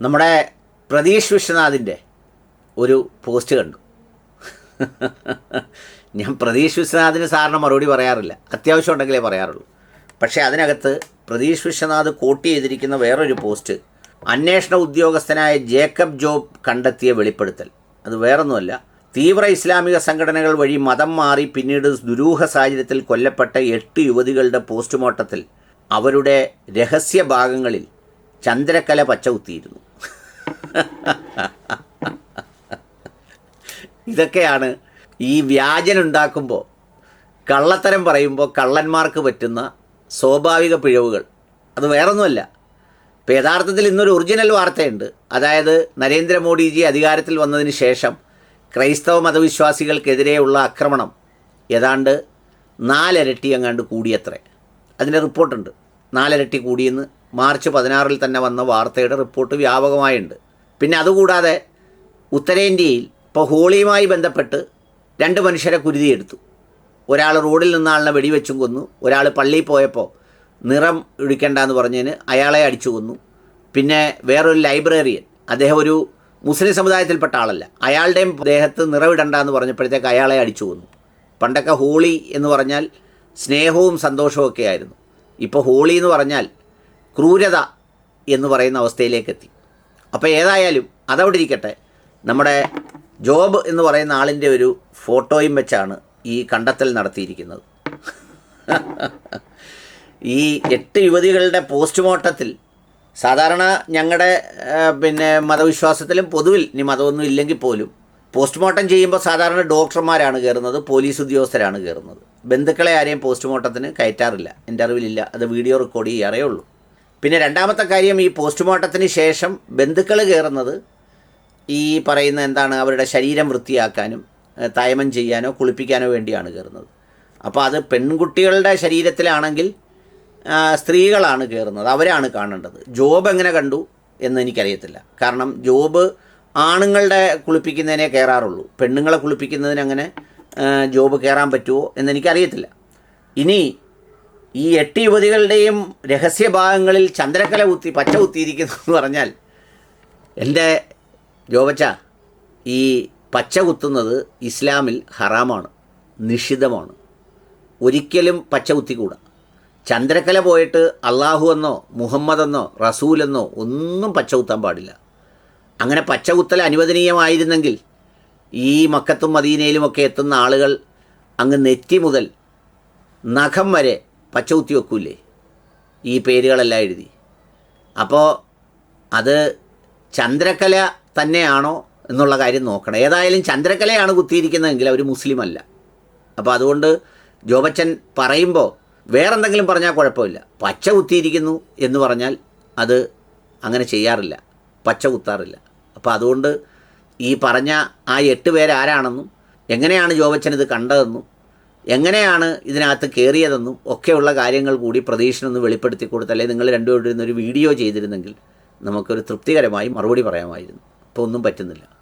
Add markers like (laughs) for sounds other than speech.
നമ്മുടെ പ്രതീഷ് വിശ്വനാഥിന്റെ ഒരു പോസ്റ്റ് കണ്ടു. ഞാൻ പ്രതീഷ് വിശ്വനാഥിന് സാറിന് മറുപടി പറയാറില്ല. അത്യാവശ്യം ഉണ്ടെങ്കിലേ പറയാറുള്ളൂ. പക്ഷേ അതിനകത്ത് പ്രതീഷ് വിശ്വനാഥ് കോട്ട് ചെയ്തിരിക്കുന്ന വേറൊരു പോസ്റ്റ് അന്വേഷണ ഉദ്യോഗസ്ഥനായ ജേക്കബ് ജോബ് കണ്ടെത്തിയ വെളിപ്പെടുത്തൽ. അത് വേറൊന്നുമല്ല തീവ്ര ഇസ്ലാമിക സംഘടനകൾ വഴി മതം മാറി പിന്നീട് ദുരൂഹ സാഹചര്യത്തിൽ കൊല്ലപ്പെട്ട എട്ട് യുവതികളുടെ പോസ്റ്റ്മോർട്ടത്തിൽ അവരുടെ രഹസ്യ ഭാഗങ്ങളിൽ ചന്ദ്രക്കല പച്ച കുത്തിയിരുന്നു. ഇതൊക്കെയാണ് ഈ വ്യാജനുണ്ടാക്കുമ്പോൾ കള്ളത്തരം പറയുമ്പോൾ കള്ളന്മാർക്ക് പറ്റുന്ന സ്വാഭാവിക പിഴവുകൾ. അത് വേറൊന്നുമല്ല. ഇപ്പോൾ യഥാർത്ഥത്തിൽ ഇന്നൊരു ഒറിജിനൽ വാർത്തയുണ്ട്. അതായത് നരേന്ദ്രമോദിജി അധികാരത്തിൽ വന്നതിന് ശേഷം ക്രൈസ്തവ മതവിശ്വാസികൾക്കെതിരെയുള്ള ആക്രമണം ഏതാണ്ട് നാലിരട്ടി അങ്ങാണ്ട് കൂടിയത്രേ. അതിന്റെ റിപ്പോർട്ടുണ്ട്. നാലിരട്ടി കൂടിയെന്ന് മാർച്ച് പതിനാറിൽ തന്നെ വന്ന വാർത്തയുടെ റിപ്പോർട്ട് വ്യാപകമായുണ്ട്. പിന്നെ അതുകൂടാതെ ഉത്തരേന്ത്യയിൽ ഇപ്പോൾ ഹോളിയുമായി ബന്ധപ്പെട്ട് രണ്ട് മനുഷ്യരെ കുരുതിയെടുത്തു. ഒരാൾ റോഡിൽ നിന്നാളിനെ വെടിവെച്ചും കൊന്നു. ഒരാൾ പള്ളിയിൽ പോയപ്പോൾ നിറം എന്ന് പറഞ്ഞതിന് അയാളെ അടിച്ചു കൊന്നു. പിന്നെ വേറൊരു ലൈബ്രറിയൻ അദ്ദേഹം ഒരു മുസ്ലിം സമുദായത്തിൽപ്പെട്ട ആളല്ല അയാളുടെയും ദേഹത്ത് നിറവിടണ്ട എന്ന് പറഞ്ഞപ്പോഴത്തേക്ക് അയാളെ അടിച്ചു കൊന്നു. പണ്ടൊക്കെ ഹോളി എന്ന് പറഞ്ഞാൽ സ്നേഹവും സന്തോഷവും ഒക്കെ ആയിരുന്നു. ഇപ്പോൾ ഹോളി എന്ന് പറഞ്ഞാൽ ക്രൂരത എന്ന് പറയുന്ന അവസ്ഥയിലേക്ക് എത്തി അപ്പോൾ ഏതായാലും അതവിടെ ഇരിക്കട്ടെ. നമ്മുടെ ജോബ് എന്ന് പറയുന്ന ആളിന്റെ ഒരു ഫോട്ടോയും വെച്ചാണ് ഈ കണ്ടെത്തൽ നടത്തിയിരിക്കുന്നത്. (laughs) ഈ എട്ട് യുവതികളുടെ പോസ്റ്റ്മോർട്ടത്തിൽ സാധാരണ ഞങ്ങളുടെ പിന്നെ മതവിശ്വാസത്തിലും പൊതുവിൽ ഇനി മതമൊന്നും ഇല്ലെങ്കിൽ പോലും പോസ്റ്റ്മോർട്ടം ചെയ്യുമ്പോൾ സാധാരണ ഡോക്ടർമാരാണ് കയറുന്നത് പോലീസ് ഉദ്യോഗസ്ഥരാണ് കയറുന്നത്. ബന്ധുക്കളെ ആരെയും പോസ്റ്റ്മോർട്ടത്തിന് കയറ്റാറില്ല എന്റെ അറിവിലില്ല അത് വീഡിയോ റെക്കോർഡ് ചെയ്യാറേ ഉള്ളൂ. പിന്നെ രണ്ടാമത്തെ കാര്യം ഈ പോസ്റ്റ്മോർട്ടത്തിന് ശേഷം ബന്ധുക്കൾ കയറുന്നത് ഈ പറയുന്ന എന്താണ് അവരുടെ ശരീരം വൃത്തിയാക്കാനും തായമം ചെയ്യാനോ കുളിപ്പിക്കാനോ വേണ്ടിയാണ് കയറുന്നത് അപ്പോൾ അത് പെൺകുട്ടികളുടെ ശരീരത്തിലാണെങ്കിൽ സ്ത്രീകളാണ് കയറുന്നത് അവരാണ് കാണേണ്ടത്. ജോബ് എങ്ങനെ കണ്ടു എന്ന് എനിക്കറിയത്തില്ല. കാരണം ജോബ് ആണുങ്ങളുടെ കുളിപ്പിക്കുന്നതിനെ കയറാറുള്ളൂ പെണ്ണുങ്ങളെ കുളിപ്പിക്കുന്നതിന് അങ്ങനെ ജോബ് കയറാൻ പറ്റുമോ എന്ന് എനിക്കറിയത്തില്ല. ഇനി ഈ എട്ട് യുവതികളുടെയും രഹസ്യഭാഗങ്ങളിൽ ചന്ദ്രക്കല കുത്തി പച്ച കുത്തിയിരിക്കുന്നു എന്ന് പറഞ്ഞാൽ എന്റെ ജോബച്ച ഈ പച്ച കുത്തുന്നത് ഇസ്ലാമിൽ ഹറാമാണ് നിഷിദ്ധമാണ്. ഒരിക്കലും പച്ച കുത്തിക്കൂടാ. ചന്ദ്രക്കല പോയിട്ട് അള്ളാഹു എന്നോ മുഹമ്മദ് എന്നോ റസൂൽ എന്നോ ഒന്നും പച്ച കുത്താൻ പാടില്ല. അങ്ങനെ പച്ച കുത്തൽ അനുവദനീയമായിരുന്നെങ്കിൽ ഈ മക്കത്തും മദീനയിലുമൊക്കെ എത്തുന്ന ആളുകൾ അങ്ങ് നെറ്റി മുതൽ നഖം വരെ പച്ച കുത്തി വെക്കൂലേ ഈ പേരുകളെല്ലാം എഴുതി. അപ്പോൾ അത് ചന്ദ്രകല തന്നെയാണോ എന്നുള്ള കാര്യം നോക്കണം. ഏതായാലും ചന്ദ്രകലയാണ് കുത്തിയിരിക്കുന്നതെങ്കിൽ അവർ മുസ്ലിം അല്ല അപ്പോൾ അതുകൊണ്ട് ജോബച്ചൻ പറയുമ്പോൾ വേറെന്തെങ്കിലും പറഞ്ഞാൽ കുഴപ്പമില്ല. പച്ച കുത്തിയിരിക്കുന്നു എന്ന് പറഞ്ഞാൽ അത് അങ്ങനെ ചെയ്യാറില്ല. പച്ച കുത്താറില്ല. അപ്പോൾ അതുകൊണ്ട് ഈ പറഞ്ഞ ആ എട്ട് പേരാരാണെന്നും എങ്ങനെയാണ് ജോബച്ചൻ ഇത് കണ്ടതെന്നും എങ്ങനെയാണ് ഇതിനകത്ത് കയറിയതെന്നും ഒക്കെയുള്ള കാര്യങ്ങൾ കൂടി പ്രതീക്ഷനൊന്ന് വെളിപ്പെടുത്തി കൊടുത്തല്ലേ നിങ്ങൾ രണ്ടുപേരും ഒരു വീഡിയോ ചെയ്തിരുന്നെങ്കിൽ നമുക്കൊരു തൃപ്തികരമായി മറുപടി പറയാമായിരുന്നു. അപ്പോൾ ഒന്നും പറ്റുന്നില്ല.